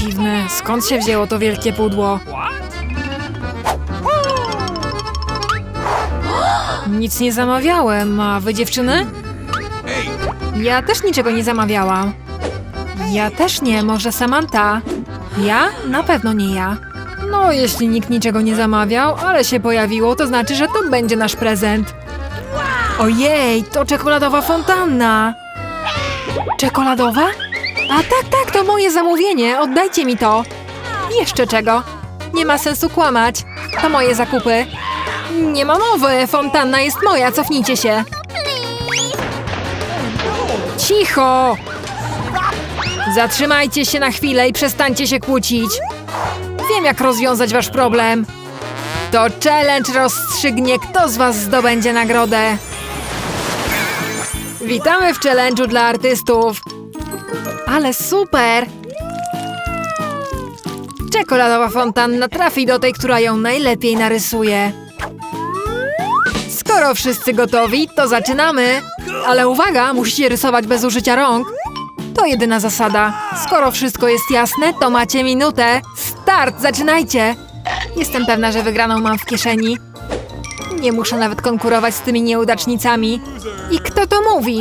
Dziwne, skąd się wzięło to wielkie pudło? Nic nie zamawiałem, a wy dziewczyny? Ja też niczego nie zamawiałam. Ja też nie, może Samantha? Ja? Na pewno nie ja. No, jeśli nikt niczego nie zamawiał, ale się pojawiło, to znaczy, że to będzie nasz prezent. Ojej, to czekoladowa fontanna! Czekoladowa? A tak, tak, to moje zamówienie, oddajcie mi to. Jeszcze czego? Nie ma sensu kłamać. To moje zakupy. Nie ma mowy, fontanna jest moja, cofnijcie się. Cicho! Zatrzymajcie się na chwilę i przestańcie się kłócić. Wiem, jak rozwiązać wasz problem. To challenge rozstrzygnie, kto z was zdobędzie nagrodę. Witamy w challenge'u dla artystów. Ale super! Czekoladowa fontanna trafi do tej, która ją najlepiej narysuje. Skoro wszyscy gotowi, to zaczynamy. Ale uwaga, musicie rysować bez użycia rąk. To jedyna zasada. Skoro wszystko jest jasne, to macie minutę. Start, zaczynajcie! Jestem pewna, że wygraną mam w kieszeni. Nie muszę nawet konkurować z tymi nieudacznicami. I kto to mówi?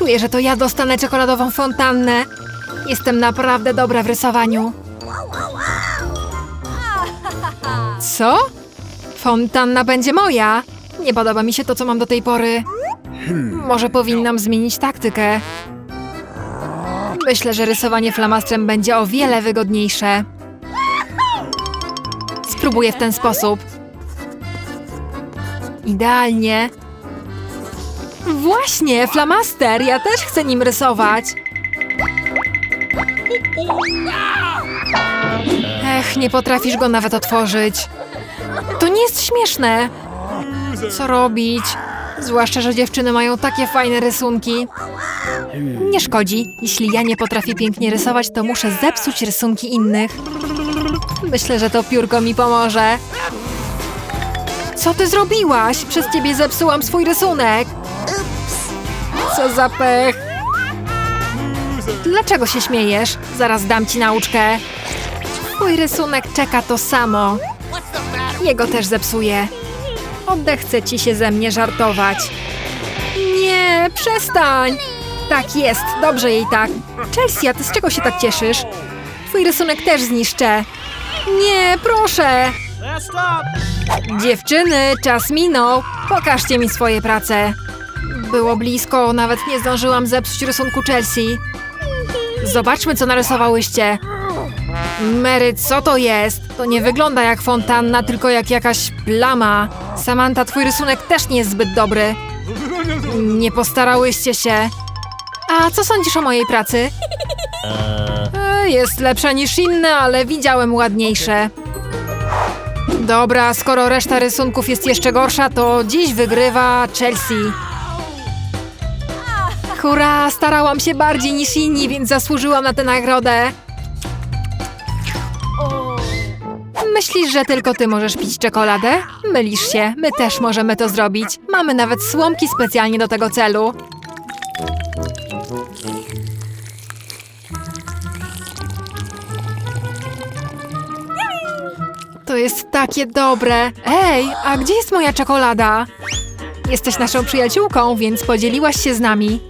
Czuję, że to ja dostanę czekoladową fontannę. Jestem naprawdę dobra w rysowaniu. Co? Fontanna będzie moja. Nie podoba mi się to, co mam do tej pory. Może powinnam zmienić taktykę. Myślę, że rysowanie flamastrem będzie o wiele wygodniejsze. Spróbuję w ten sposób. Idealnie. Właśnie, flamaster! Ja też chcę nim rysować. Ech, nie potrafisz go nawet otworzyć. To nie jest śmieszne. Co robić? Zwłaszcza, że dziewczyny mają takie fajne rysunki. Nie szkodzi. Jeśli ja nie potrafię pięknie rysować, to muszę zepsuć rysunki innych. Myślę, że to piórko mi pomoże. Co ty zrobiłaś? Przez ciebie zepsułam swój rysunek. Co za pech. Dlaczego się śmiejesz? Zaraz dam ci nauczkę. Twój rysunek czeka to samo. Jego też zepsuję. Odechce ci się ze mnie żartować. Nie, przestań! Tak jest, dobrze jej tak. Chelsea, ty z czego się tak cieszysz? Twój rysunek też zniszczę. Nie, proszę! Dziewczyny, czas minął. Pokażcie mi swoje prace. Było blisko, nawet nie zdążyłam zepsuć rysunku Chelsea. Zobaczmy, co narysowałyście. Mary, co to jest? To nie wygląda jak fontanna, tylko jak jakaś plama. Samantha, twój rysunek też nie jest zbyt dobry. Nie postarałyście się. A co sądzisz o mojej pracy? E, Jest lepsza niż inne, ale widziałem ładniejsze. Dobra, skoro reszta rysunków jest jeszcze gorsza, to dziś wygrywa Chelsea. Hurra, starałam się bardziej niż inni, więc zasłużyłam na tę nagrodę. Myślisz, że tylko ty możesz pić czekoladę? Mylisz się, my też możemy to zrobić. Mamy nawet słomki specjalnie do tego celu. To jest takie dobre. Ej, a gdzie jest moja czekolada? Jesteś naszą przyjaciółką, więc podzieliłaś się z nami.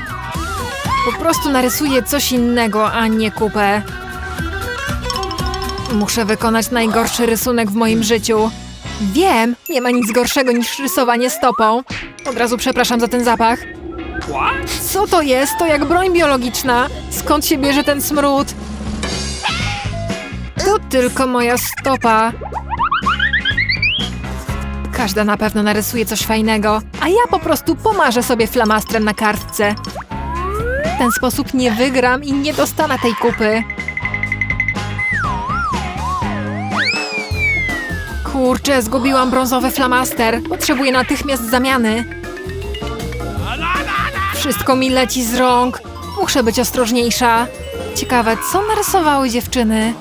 Po prostu narysuję coś innego, a nie kupę. Muszę wykonać najgorszy rysunek w moim życiu. Wiem, nie ma nic gorszego niż rysowanie stopą. Od razu przepraszam za ten zapach. Co to jest? To jak broń biologiczna. Skąd się bierze ten smród? To tylko moja stopa. Każda na pewno narysuje coś fajnego, a ja po prostu pomarzę sobie flamastrem na kartce ten sposób nie wygram i nie dostanę tej kupy. Kurczę, zgubiłam brązowy flamaster. Potrzebuję natychmiast zamiany. Wszystko mi leci z rąk. Muszę być ostrożniejsza. Ciekawe, co narysowały dziewczyny?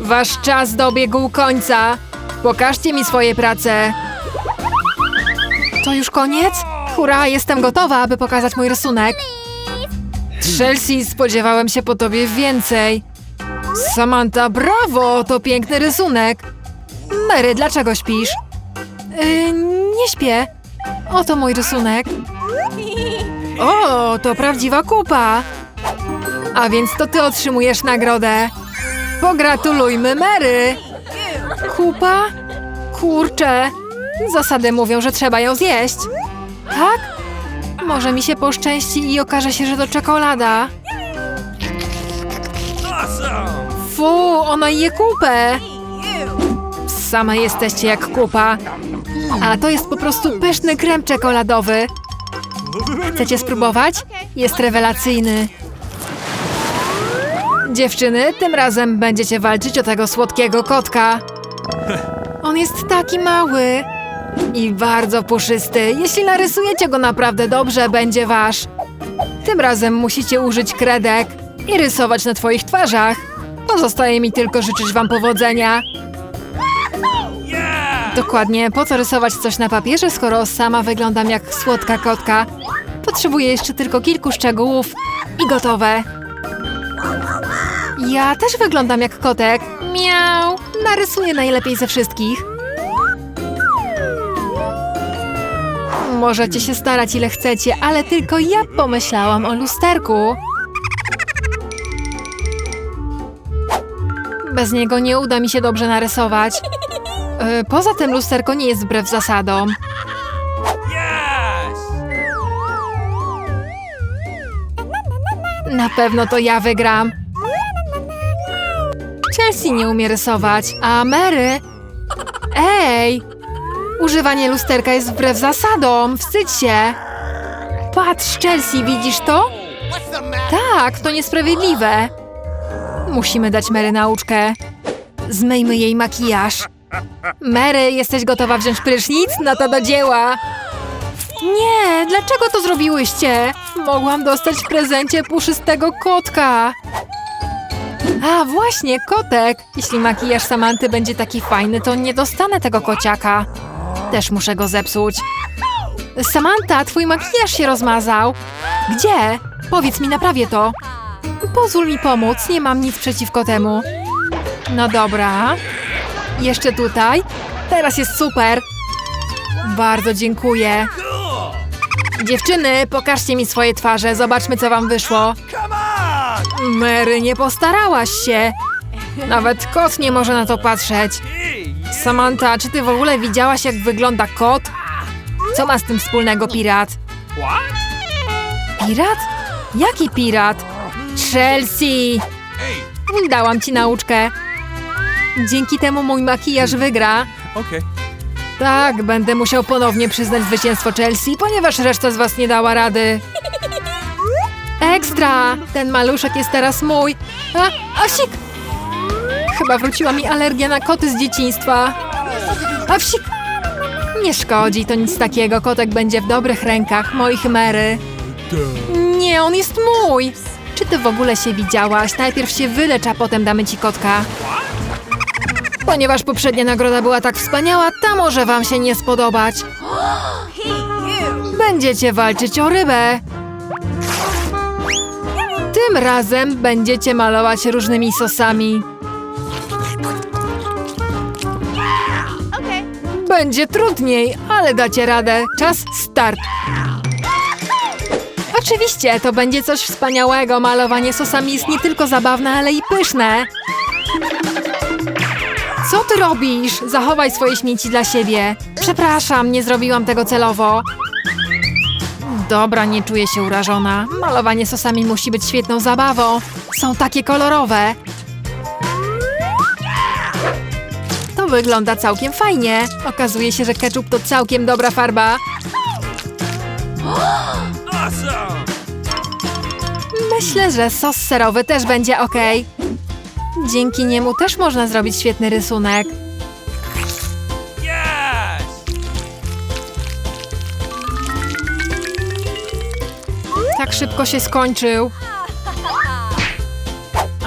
Wasz czas dobiegł końca. Pokażcie mi swoje prace. To już koniec? Hurra, jestem gotowa, aby pokazać mój rysunek. Chelsea, spodziewałem się po tobie więcej. Samantha, brawo, to piękny rysunek. Mary, dlaczego śpisz? Yy, nie śpię. Oto mój rysunek. O, to prawdziwa kupa. A więc to ty otrzymujesz nagrodę. Pogratulujmy Mary. Kupa? Kurczę. Zasady mówią, że trzeba ją zjeść. Tak? Może mi się poszczęści i okaże się, że to czekolada. Fu, ona je kupę. Same jesteście jak kupa. A to jest po prostu pyszny krem czekoladowy. Chcecie spróbować? Jest rewelacyjny. Dziewczyny, tym razem będziecie walczyć o tego słodkiego kotka. On jest taki mały i bardzo puszysty. Jeśli narysujecie go naprawdę dobrze, będzie wasz. Tym razem musicie użyć kredek i rysować na twoich twarzach. Pozostaje mi tylko życzyć wam powodzenia. Dokładnie, po co rysować coś na papierze, skoro sama wyglądam jak słodka kotka? Potrzebuję jeszcze tylko kilku szczegółów i gotowe. Ja też wyglądam jak kotek. Miau! Narysuję najlepiej ze wszystkich. Możecie się starać ile chcecie, ale tylko ja pomyślałam o lusterku. Bez niego nie uda mi się dobrze narysować. E, Poza tym lusterko nie jest wbrew zasadom. Na pewno to ja wygram. Chelsea nie umie rysować, a Mary... Ej! Używanie lusterka jest wbrew zasadom. Wstydź się. Patrz, Chelsea, widzisz to? Tak, to niesprawiedliwe. Musimy dać Mary nauczkę. Zmyjmy jej makijaż. Mary, jesteś gotowa wziąć prysznic? No to do dzieła. Nie, dlaczego to zrobiłyście? Mogłam dostać w prezencie puszystego kotka. A, właśnie, kotek. Jeśli makijaż Samanty będzie taki fajny, to nie dostanę tego kociaka. Też muszę go zepsuć. Samantha, twój makijaż się rozmazał. Gdzie? Powiedz mi, naprawię to. Pozwól mi pomóc, nie mam nic przeciwko temu. No dobra. Jeszcze tutaj. Teraz jest super. Bardzo dziękuję. Dziewczyny, pokażcie mi swoje twarze, zobaczmy co wam wyszło. Mary, nie postarałaś się. Nawet kot nie może na to patrzeć. Samantha, czy ty w ogóle widziałaś jak wygląda kot? Co ma z tym wspólnego pirat? Pirat? Jaki pirat? Chelsea! Dałam ci nauczkę. Dzięki temu mój makijaż wygra. Okay. Tak, będę musiał ponownie przyznać zwycięstwo Chelsea, ponieważ reszta z was nie dała rady. Ekstra! Ten maluszek jest teraz mój. A, Asik! Chyba wróciła mi alergia na koty z dzieciństwa. A wsik! Nie szkodzi, to nic takiego. Kotek będzie w dobrych rękach, moich Mary. Nie, on jest mój! Czy ty w ogóle się widziałaś? Najpierw się wylecz, a potem damy ci kotka. Ponieważ poprzednia nagroda była tak wspaniała, ta może wam się nie spodobać. Będziecie walczyć o rybę. Tym razem będziecie malować różnymi sosami. Będzie trudniej, ale dacie radę. Czas start. Oczywiście, to będzie coś wspaniałego. Malowanie sosami jest nie tylko zabawne, ale i pyszne. Co ty robisz? Zachowaj swoje śmieci dla siebie. Przepraszam, nie zrobiłam tego celowo. Dobra, nie czuję się urażona. Malowanie sosami musi być świetną zabawą. Są takie kolorowe. Wygląda całkiem fajnie. Okazuje się, że ketchup to całkiem dobra farba. Myślę, że sos serowy też będzie ok. Dzięki niemu też można zrobić świetny rysunek. Tak szybko się skończył.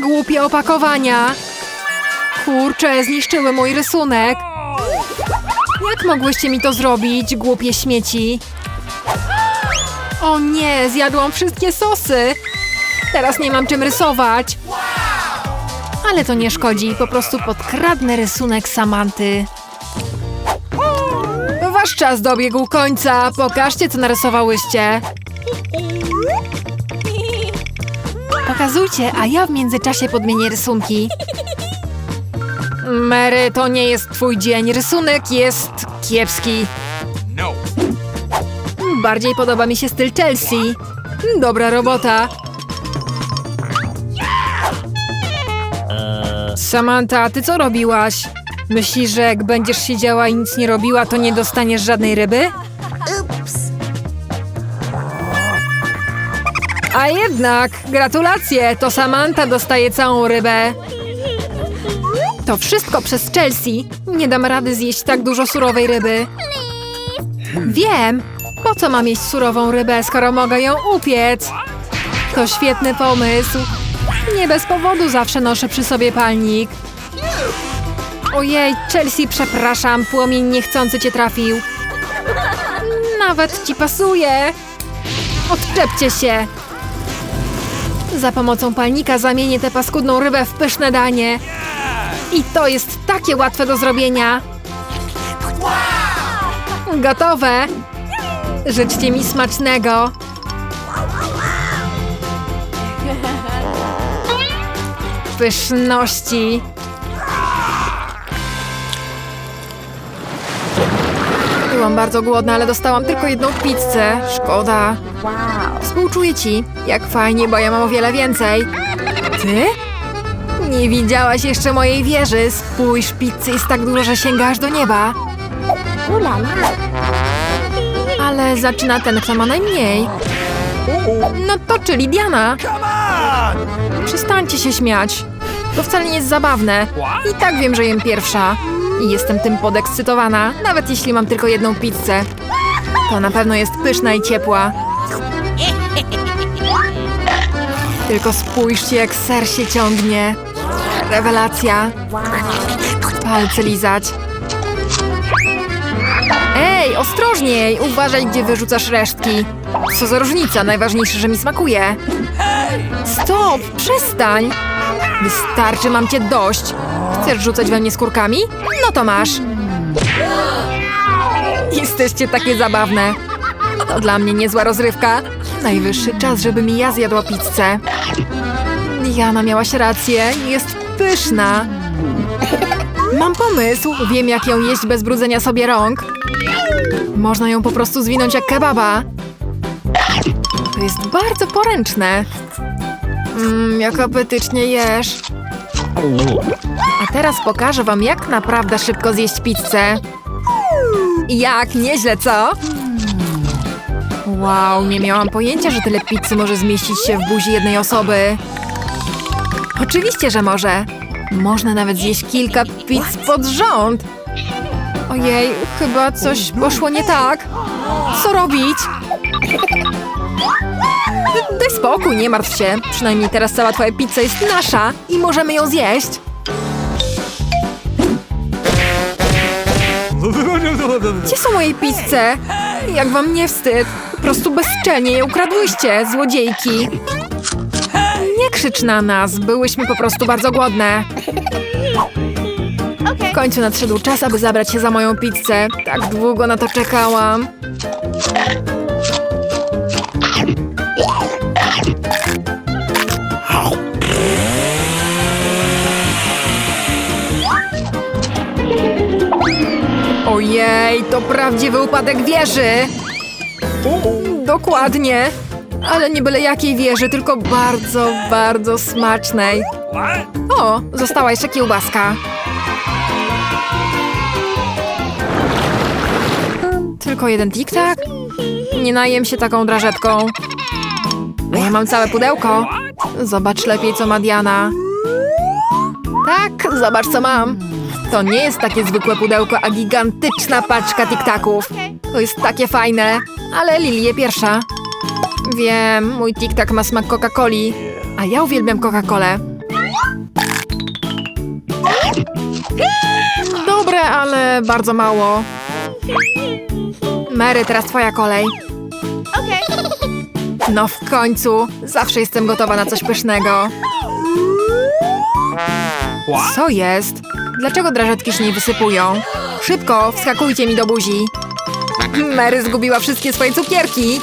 Głupie opakowania! Kurczę, zniszczyły mój rysunek. Jak mogłyście mi to zrobić, głupie śmieci? O nie, zjadłam wszystkie sosy! Teraz nie mam czym rysować. Ale to nie szkodzi, po prostu podkradnę rysunek Samanty. Wasz czas dobiegł końca. Pokażcie, co narysowałyście. Pokazujcie, a ja w międzyczasie podmienię rysunki. Mary, to nie jest twój dzień. Rysunek jest kiepski. No. Bardziej podoba mi się styl Chelsea. Dobra robota. Samantha, ty co robiłaś? Myślisz, że jak będziesz siedziała i nic nie robiła, to nie dostaniesz żadnej ryby? A jednak, gratulacje, to Samantha dostaje całą rybę. To wszystko przez Chelsea. Nie dam rady zjeść tak dużo surowej ryby. Wiem. Po co mam jeść surową rybę, skoro mogę ją upiec? To świetny pomysł. Nie bez powodu zawsze noszę przy sobie palnik. Ojej, Chelsea, przepraszam, płomień niechcący cię trafił. Nawet ci pasuje. Odczepcie się. Za pomocą palnika zamienię tę paskudną rybę w pyszne danie. I to jest takie łatwe do zrobienia. Gotowe. Życzcie mi smacznego. Pyszności. Byłam bardzo głodna, ale dostałam tylko jedną pizzę. Szkoda. Współczuję ci. Jak fajnie, bo ja mam o wiele więcej. Ty? Nie widziałaś jeszcze mojej wieży. Spójrz, pizzy jest tak dużo, że sięgasz do nieba. Ale zaczyna ten, kto ma najmniej. No to czyli Diana. Przestańcie się śmiać. To wcale nie jest zabawne. I tak wiem, że jem pierwsza. I jestem tym podekscytowana, nawet jeśli mam tylko jedną pizzę. To na pewno jest pyszna i ciepła. Tylko spójrzcie, jak ser się ciągnie. Rewelacja. Palce lizać. Ej, ostrożniej! Uważaj, gdzie wyrzucasz resztki. Co za różnica, najważniejsze, że mi smakuje. Stop, przestań! Wystarczy, mam cię dość. Chcesz rzucać we mnie skórkami? No to masz. Jesteście takie zabawne. To dla mnie niezła rozrywka. Najwyższy czas, żeby mi ja zjadła pizzę. Diana miałaś rację, jest pyszna. Mam pomysł, wiem jak ją jeść bez brudzenia sobie rąk. Można ją po prostu zwinąć jak kebaba. To jest bardzo poręczne. Mmm, jak apetycznie jesz. A teraz pokażę wam, jak naprawdę szybko zjeść pizzę. Jak, nieźle, co? Wow, nie miałam pojęcia, że tyle pizzy może zmieścić się w buzi jednej osoby. Oczywiście, że może. Można nawet zjeść kilka pizz pod rząd. Ojej, chyba coś poszło nie tak. Co robić? Daj spokój, nie martw się. Przynajmniej teraz cała twoja pizza jest nasza i możemy ją zjeść. Gdzie są moje pizze? Jak wam nie wstyd? Po prostu bezczelnie je ukradłyście, złodziejki. Nie krzycz na nas, byłyśmy po prostu bardzo głodne. W końcu nadszedł czas, aby zabrać się za moją pizzę. Tak długo na to czekałam. Ojej, to prawdziwy upadek wieży! Dokładnie. Ale nie byle jakiej wieży, tylko bardzo, bardzo smacznej. O, została jeszcze kiełbaska. Tylko jeden tik-tak? Nie najem się taką drażetką. Ja mam całe pudełko. Zobacz lepiej, co ma Diana. Tak, zobacz, co mam. To nie jest takie zwykłe pudełko, a gigantyczna paczka tiktaków. To jest takie fajne, ale Lili je pierwsza. Wiem, mój tiktak ma smak Coca-Coli, a ja uwielbiam Coca-Colę. Dobre, ale bardzo mało. Mary, teraz twoja kolej. No w końcu, zawsze jestem gotowa na coś pysznego. Co jest? Dlaczego drażetki się nie wysypują? Szybko, wskakujcie mi do buzi. Mary zgubiła wszystkie swoje cukierki.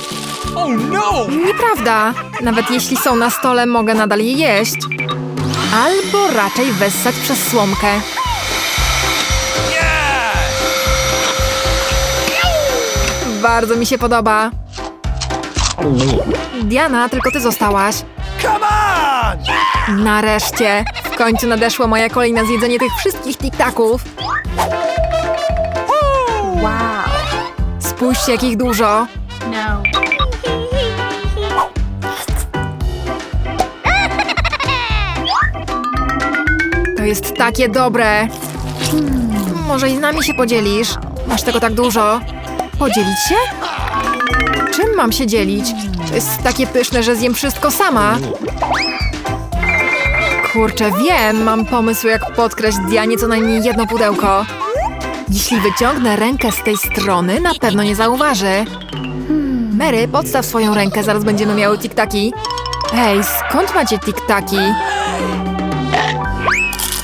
Oh no! Nieprawda. Nawet jeśli są na stole, mogę nadal je jeść. Albo raczej wessać przez słomkę. Bardzo mi się podoba. Diana, tylko ty zostałaś. Come on! Nareszcie! W końcu nadeszła moja kolej na zjedzenie tych wszystkich tiktaków. Wow. Spójrzcie, jak ich dużo. No. To jest takie dobre. Hmm, Może i z nami się podzielisz? Masz tego tak dużo. Podzielić się? Czym mam się dzielić? To jest takie pyszne, że zjem wszystko sama. Kurczę, wiem, mam pomysł, jak podkraść Dianie co najmniej jedno pudełko. Jeśli wyciągnę rękę z tej strony, na pewno nie zauważy. Mary, podstaw swoją rękę, zaraz będziemy miały tiktaki. Hej, skąd macie tiktaki?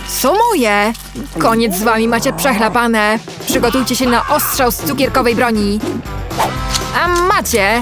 Są moje! Koniec z wami, macie przechlapane. Przygotujcie się na ostrzał z cukierkowej broni. A macie!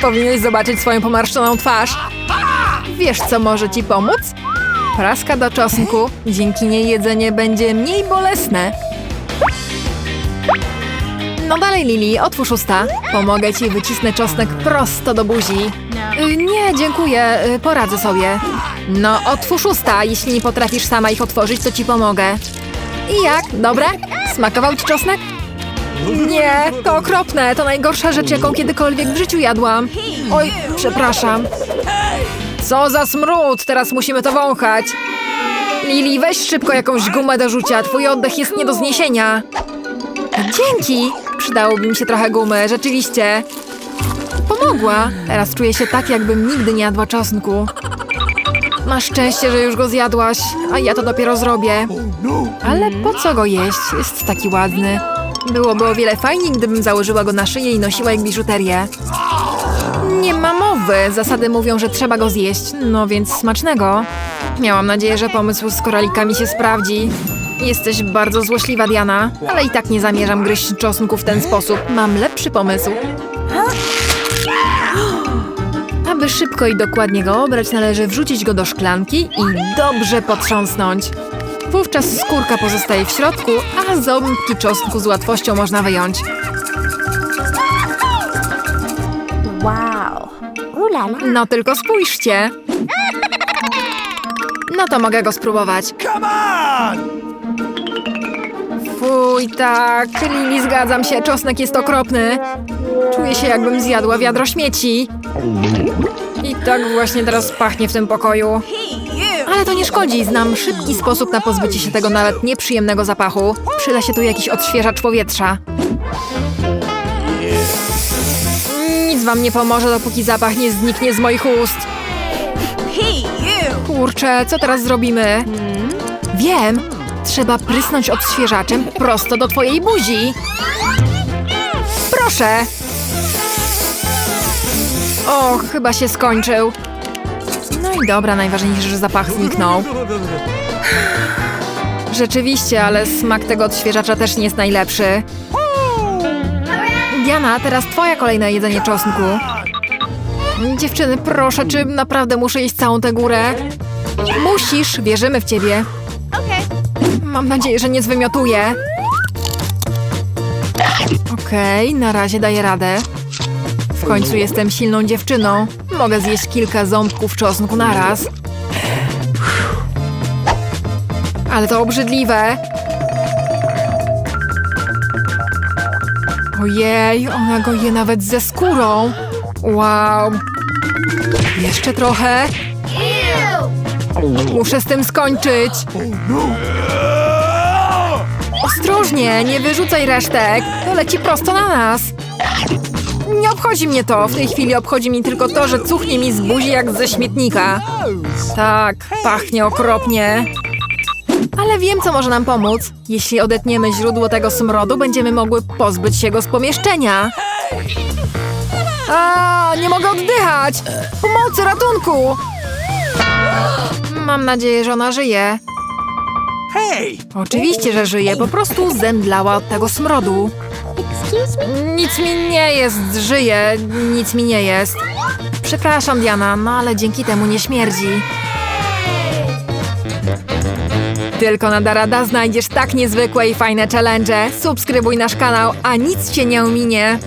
Powinieneś zobaczyć swoją pomarszczoną twarz. Wiesz, co może ci pomóc? Praska do czosnku. Dzięki niej jedzenie będzie mniej bolesne. No dalej, Lili, otwórz usta. Pomogę ci, wycisnę czosnek prosto do buzi. Y, nie, dziękuję, y, poradzę sobie. No, otwórz usta. Jeśli nie potrafisz sama ich otworzyć, to ci pomogę. I jak? Dobre? Smakował ci czosnek? Nie, to okropne. To najgorsza rzecz, jaką kiedykolwiek w życiu jadłam. Oj, przepraszam. Co za smród! Teraz musimy to wąchać. Lili, weź szybko jakąś gumę do rzucia. Twój oddech jest nie do zniesienia. Dzięki! Przydałoby mi się trochę gumy, rzeczywiście. Pomogła. Teraz czuję się tak, jakbym nigdy nie jadła czosnku. Masz szczęście, że już go zjadłaś, a ja to dopiero zrobię. Ale po co go jeść? Jest taki ładny. Byłoby o wiele fajniej, gdybym założyła go na szyję i nosiła jak biżuterię. Nie ma mowy. Zasady mówią, że trzeba go zjeść. No więc smacznego. Miałam nadzieję, że pomysł z koralikami się sprawdzi. Jesteś bardzo złośliwa, Diana, ale i tak nie zamierzam gryźć czosnku w ten sposób. Mam lepszy pomysł. Aby szybko i dokładnie go obrać, należy wrzucić go do szklanki i dobrze potrząsnąć. Wówczas skórka pozostaje w środku, a ząbki czosnku z łatwością można wyjąć. Wow. Ooh la la. No tylko spójrzcie. No to mogę go spróbować. Come on! Fuj, tak, Lili, zgadzam się, czosnek jest okropny. Czuję się, jakbym zjadła wiadro śmieci. I tak właśnie teraz pachnie w tym pokoju. Ale to nie szkodzi, znam szybki sposób na pozbycie się tego nawet nieprzyjemnego zapachu. Przyda się tu jakiś odświeżacz powietrza. Nic wam nie pomoże, dopóki zapach nie zniknie z moich ust. Kurczę, co teraz zrobimy? Wiem, trzeba prysnąć odświeżaczem prosto do twojej buzi. Proszę. O, chyba się skończył. No i dobra, najważniejsze, że zapach zniknął. Rzeczywiście, ale smak tego odświeżacza też nie jest najlepszy. Diana, teraz twoja kolejna jedzenie czosnku. Dziewczyny, proszę, czy naprawdę muszę jeść całą tę górę? Musisz, wierzymy w ciebie. Mam nadzieję, że nie zwymiotuję. Okej, na razie daję radę. W końcu jestem silną dziewczyną. Mogę zjeść kilka ząbków czosnku naraz. Ale to obrzydliwe. Ojej, ona go je nawet ze skórą. Wow. Jeszcze trochę. Muszę z tym skończyć. Ostrożnie, nie wyrzucaj resztek. To leci prosto na nas. Nie obchodzi mnie to. W tej chwili obchodzi mnie tylko to, że cuchnie mi z buzi jak ze śmietnika. Tak, pachnie okropnie. Ale wiem, co może nam pomóc. Jeśli odetniemy źródło tego smrodu, będziemy mogły pozbyć się go z pomieszczenia. A, nie mogę oddychać! Pomocy, ratunku! Mam nadzieję, że ona żyje. Hey! Oczywiście, że żyje, po prostu zemdlała od tego smrodu. Nic mi nie jest, żyje, nic mi nie jest. Przepraszam, Diana, no ale dzięki temu nie śmierdzi. Tylko na Darada znajdziesz tak niezwykłe i fajne challenge. Subskrybuj nasz kanał, a nic cię nie ominie.